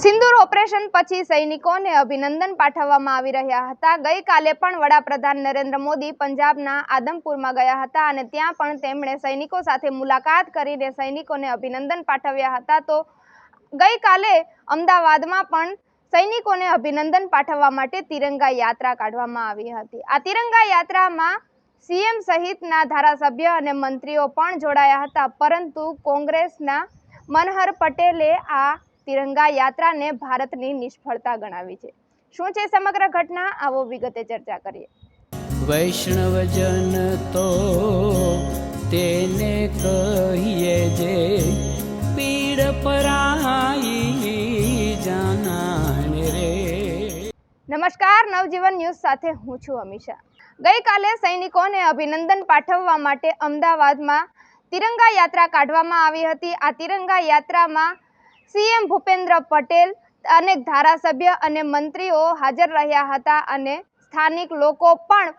સિંદૂર operation પછી સૈનિકોને અભિનંદન પાઠવવામાં આવી રહ્યા હતા. ગઈકાલે પણ વડાપ્રધાન નરેન્દ્ર મોદી પંજાબના આદમપુરમાં ગયા હતા અને ત્યાં પણ તેમણે સૈનિકો સાથે મુલાકાત કરીને સૈનિકોને અભિનંદન પાઠવ્યા હતા. તો ગઈકાલે અમદાવાદમાં પણ સૈનિકોને અભિનંદન પાઠવવા માટે તિરંગા યાત્રા કાઢવામાં આવી હતી. આ તિરંગા યાત્રામાં સીએમ સહિતના ધારાસભ્ય અને મંત્રીઓ પણ જોડાયા હતા, પરંતુ કોંગ્રેસના મનહર પટેલે આ તિરંગા યાત્રાને ભારતની નિષ્ફળતા ગણાવી છે. શું છે સમગ્ર ઘટના? આવો વિગતે ચર્ચા કરીએ. વૈષ્ણવજન તો તેને કહીએ જે પીડ પરાઈ જાનાને રે. નમસ્કાર નવજીવન ન્યૂઝ સાથે હું છું અમીષા. ગઈકાલે સૈનિકોને અભિનંદન પાઠવવા માટે અમદાવાદમાં તિરંગા યાત્રા કાઢવામાં આવી હતી. આ તિરંગા યાત્રામાં સીએમ ભૂપેન્દ્ર પટેલ અનેક ધારાસભ્ય અને મંત્રીઓ હાજર રહ્યા હતા અને સ્થાનિક લોકો પણ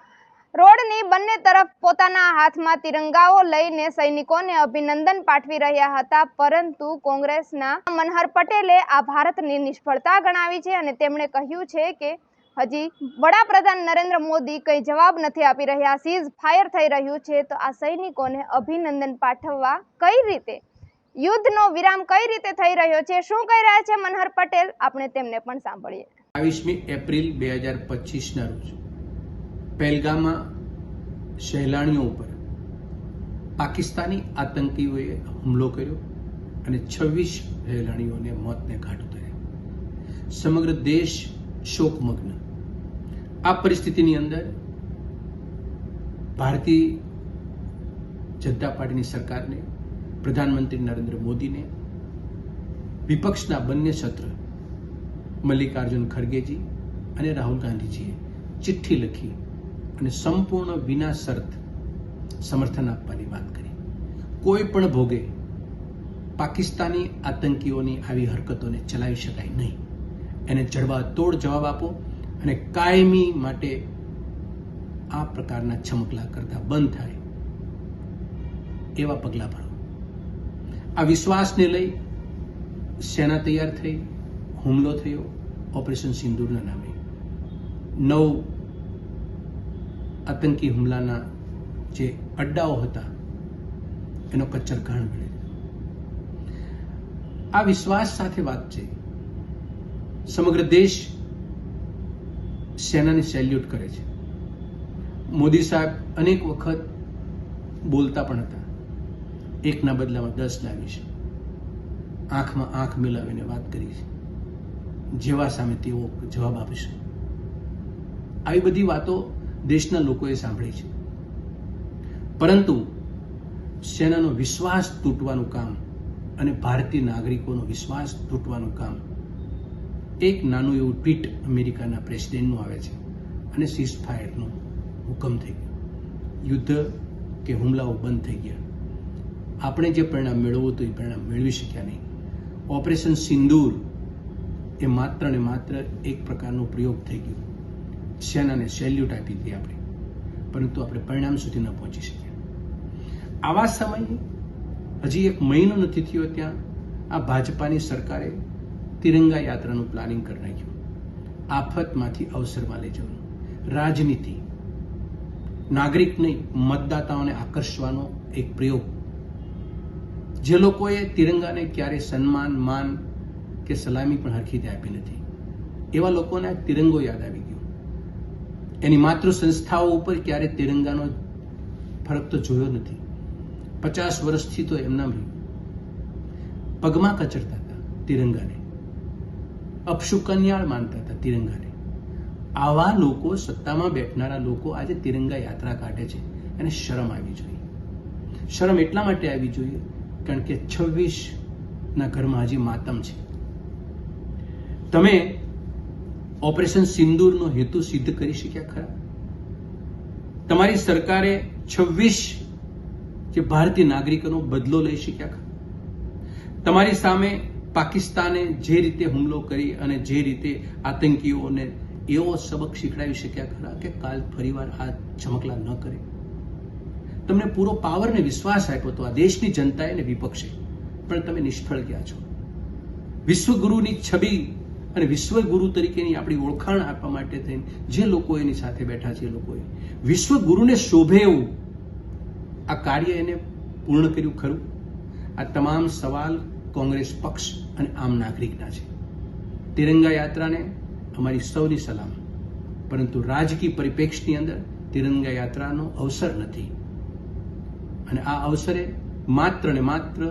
રોડની બંને તરફ પોતાના હાથમાં તિરંગાઓ લઈને સૈનિકોને અભિનંદન પાઠવી રહ્યા હતા, પરંતુ કોંગ્રેસના મનહર પટેલે આ ભારતની નિષ્ફળતા ગણાવી છે અને તેમણે કહ્યું છે કે, હજી વડાપ્રધાન નરેન્દ્ર મોદી કંઈ જવાબ નથી આપી રહ્યા. સીઝ ફાયર થઈ રહ્યું છે, તો આ સૈનિકોને અભિનંદન પાઠવવા કઈ રીતે યુદ્ધનો વિરામ કઈ રીતે થઈ રહ્યો છે? શું કહી રહ્યા છે મનહર પટેલ? આપણે તેમને પણ સાંભળીએ. બાવીસમી એપ્રિલ બે હજાર પચીસના રોજ પહેલગામમાં સહેલાણીઓ ઉપર પાકિસ્તાની આતંકીઓએ હુમલો કર્યો અને છવ્વીસ સહેલાણીઓને મોતને ઘાટ ઉતાર્યા. સમગ્ર દેશ શોકમગ્ન. આ પરિસ્થિતિની અંદર ભારતીય જનતા પાર્ટીની સરકારને પ્રધાનમંત્રી નરેન્દ્ર મોદીને વિપક્ષના બંને સત્ર મલ્લિકાર્જુન ખડગેજી અને રાહુલ ગાંધીજીએ ચિઠ્ઠી લખી અને સંપૂર્ણ વિના શરત સમર્થન આપવાની વાત કરી. કોઈ પણ ભોગે પાકિસ્તાની આતંકીઓની આવી હરકતોને ચલાવી શકાય નહીં. એને જડવા તોડ જવાબ આપો અને કાયમી માટે આ પ્રકારના છમકલા કરતા બંધ થાય એવા પગલાં ભરો આ વિશ્વાસને લઈ સેના તૈયાર થઈ, હુમલો થયો, ઓપરેશન સિંદૂરના નામે. નવ આતંકી હુમલાના જે અડ્ડાઓ હતા, એનો કચ્છર ઘાણ મળે આ વિશ્વાસ સાથે વાત છે. સમગ્ર દેશ સેનાને સેલ્યુટ કરે છે. મોદી સાહેબ અનેક વખત બોલતા પણ હતા. એકના બદલામાં દસ લાવીશ આંખમાં આંખ મિલાવીને વાત કરી છે. જેવા સામે તેવો જવાબ આપશે આવી બધી વાતો દેશના લોકોએ સાંભળી છે. પરંતુ સેનાનો વિશ્વાસ તૂટવાનું કામ અને ભારતીય નાગરિકોનો વિશ્વાસ તૂટવાનું કામ એક નાનું એવું ટ્વીટ અમેરિકાના પ્રેસિડેન્ટનું આવે છે અને સીઝ ફાયરનો હુકમ થઈ ગયો. યુદ્ધ કે હુમલાઓ બંધ થઈ ગયા. આપણે જે પરિણામ મેળવવું હતું એ પરિણામ મેળવી શક્યા નહીં. ઓપરેશન સિંદૂર એ માત્ર ને માત્ર એક પ્રકારનો પ્રયોગ થઈ ગયો. સેનાને સેલ્યુટ આપી હતી આપણે. પરંતુ આપણે પરિણામ સુધી ન પહોંચી શક્યા. આવા સમયે હજી એક મહિનો નથી થયો ત્યાં. આ ભાજપાની સરકારે તિરંગા યાત્રાનું પ્લાનિંગ કરી નાખ્યું. આફતમાંથી અવસરમાં લઈ જવાનું. રાજનીતિ. નાગરિક નહીં મતદાતાઓને આકર્ષવાનો એક પ્રયોગ જે લોકોએ તિરંગાને ક્યારે સન્માન, માન કે સલામી પણ હરખી આપી નથી. એવા લોકોને તિરંગો યાદ આવી ગયો. એની માતૃ સંસ્થાઓ ઉપર ક્યારે તિરંગાનો ફરક તો જોયો નથી. પચાસ વર્ષથી તો એમના પગમાં કચરતા હતા તિરંગાને. અપશુકન્યાળ માનતા હતા તિરંગાને. આવા લોકો સત્તામાં બેઠનારા લોકો આજે તિરંગા યાત્રા કાઢે છે. એને શરમ આવી જોઈએ. શરમ એટલા માટે આવી જોઈએ કારણ કે છવ્વીસ ના ઘરમાં હજી માતમ છે. તમે ઓપરેશન સિંદૂરનો હેતુ સિદ્ધ કરી શક્યા ખરા? તમારી સરકારે છવ્વીસ જે ભારતીય નાગરિકોનો બદલો લઈ શક્યા ખરા? તમારી સામે પાકિસ્તાને જે રીતે હુમલો કરી અને જે રીતે આતંકીઓને એવો સબક શીખડાવી શક્યા ખરા કે કાલ ફરીવાર આ ચમકલા ન કરે? તમને પૂરો પાવર ને વિશ્વાસ આપ્યો હતો આ દેશની જનતાએ અને વિપક્ષે. પણ તમે નિષ્ફળ ગયા છો. વિશ્વગુરુની છબી અને વિશ્વગુરુ તરીકેની આપણી ઓળખાણ આપવા માટે થઈને જે લોકો એની સાથે બેઠા છે એ લોકોએ, વિશ્વગુરુને શોભે એવું આ કાર્ય એને પૂર્ણ કર્યું ખરું? આ તમામ સવાલ કોંગ્રેસ પક્ષ અને આમ નાગરિકના છે. તિરંગા યાત્રાને અમારી સૌની સલામ. પરંતુ રાજકીય પરિપ્રેક્ષની અંદર તિરંગા યાત્રાનો અવસર નથી. અને આ અવસરે માત્ર ને માત્ર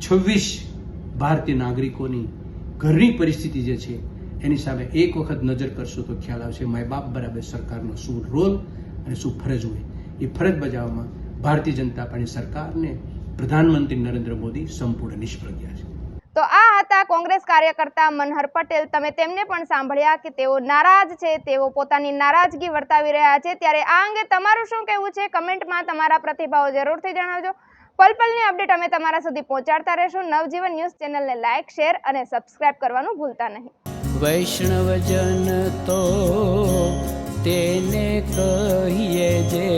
છવ્વીસ ભારતીય નાગરિકોની ઘરની પરિસ્થિતિ જે છે, એની સામે એક વખત નજર કરશો તો ખ્યાલ આવશે, માય બાપ બરાબર સરકારનો શું રોલ અને શું ફરજ હોય, એ ફરજ બજાવવામાં ભારતીય જનતા પાર્ટી સરકારને પ્રધાનમંત્રી નરેન્દ્ર મોદી સંપૂર્ણ નિષ્ફળ ગયા છે. તો આ હતા કોંગ્રેસ કાર્યકર્તા મનહર પટેલ. તમે તેમને પણ સાંભળ્યા કે તેઓ નારાજ છે, તેઓ પોતાની નારાજગી વર્તાવી રહ્યા છે. ત્યારે આ અંગે તમારું શું કહેવું છે? કમેન્ટમાં તમારા પ્રતિભાવો જરૂરથી જણાવજો. પલપલની અપડેટ અમે તમારા સુધી પહોંચાડતા રહેશું. નવજીવન ન્યૂઝ ચેનલને લાઇક શેર અને સબસ્ક્રાઇબ કરવાનું ભૂલતા નહીં. વૈષ્ણવજન તો તેને કહીએ જે